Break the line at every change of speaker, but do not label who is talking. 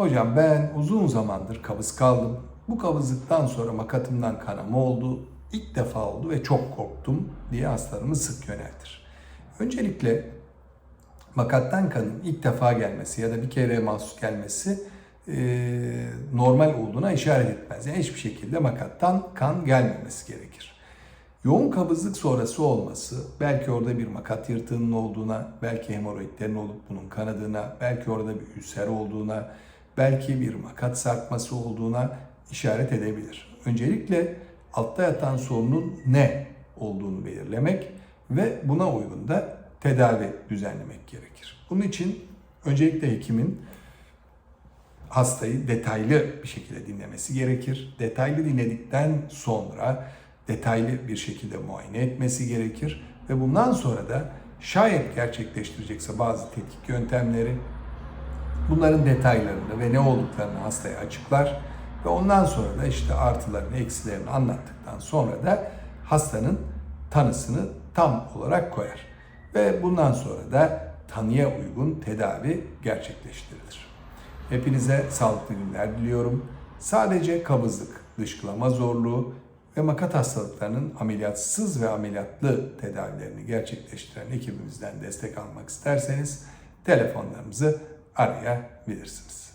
Hocam ben uzun zamandır kabız kaldım. Bu kabızlıktan sonra makatımdan kanama oldu. İlk defa oldu ve çok korktum diye hastalarımı sık yöneltir. Öncelikle makattan kanın ilk defa gelmesi ya da bir kere mahsus gelmesi e, normal olduğuna işaret etmez. Yani hiçbir şekilde makattan kan gelmemesi gerekir. Yoğun kabızlık sonrası olması, belki orada bir makat yırtığının olduğuna, belki hemoroidlerin olup bunun kanadığına, belki orada bir ülser olduğuna, belki bir makat sarkması olduğuna işaret edebilir. Öncelikle altta yatan sorunun ne olduğunu belirlemek ve buna uygun da tedavi düzenlemek gerekir. Bunun için öncelikle hekimin hastayı detaylı bir şekilde dinlemesi gerekir. Detaylı dinledikten sonra detaylı bir şekilde muayene etmesi gerekir ve bundan sonra da şayet gerçekleştirecekse bazı tetkik yöntemleri bunların detaylarını ve ne olduklarını hastaya açıklar ve ondan sonra da işte artılarını, eksilerini anlattıktan sonra da hastanın tanısını tam olarak koyar. Ve bundan sonra da tanıya uygun tedavi gerçekleştirilir. Hepinize sağlıklı günler diliyorum. Sadece kabızlık, dışkılama zorluğu ve makat hastalıklarının ameliyatsız ve ameliyatlı tedavilerini gerçekleştiren ekibimizden destek almak isterseniz telefonlarımızı arayabilirsiniz.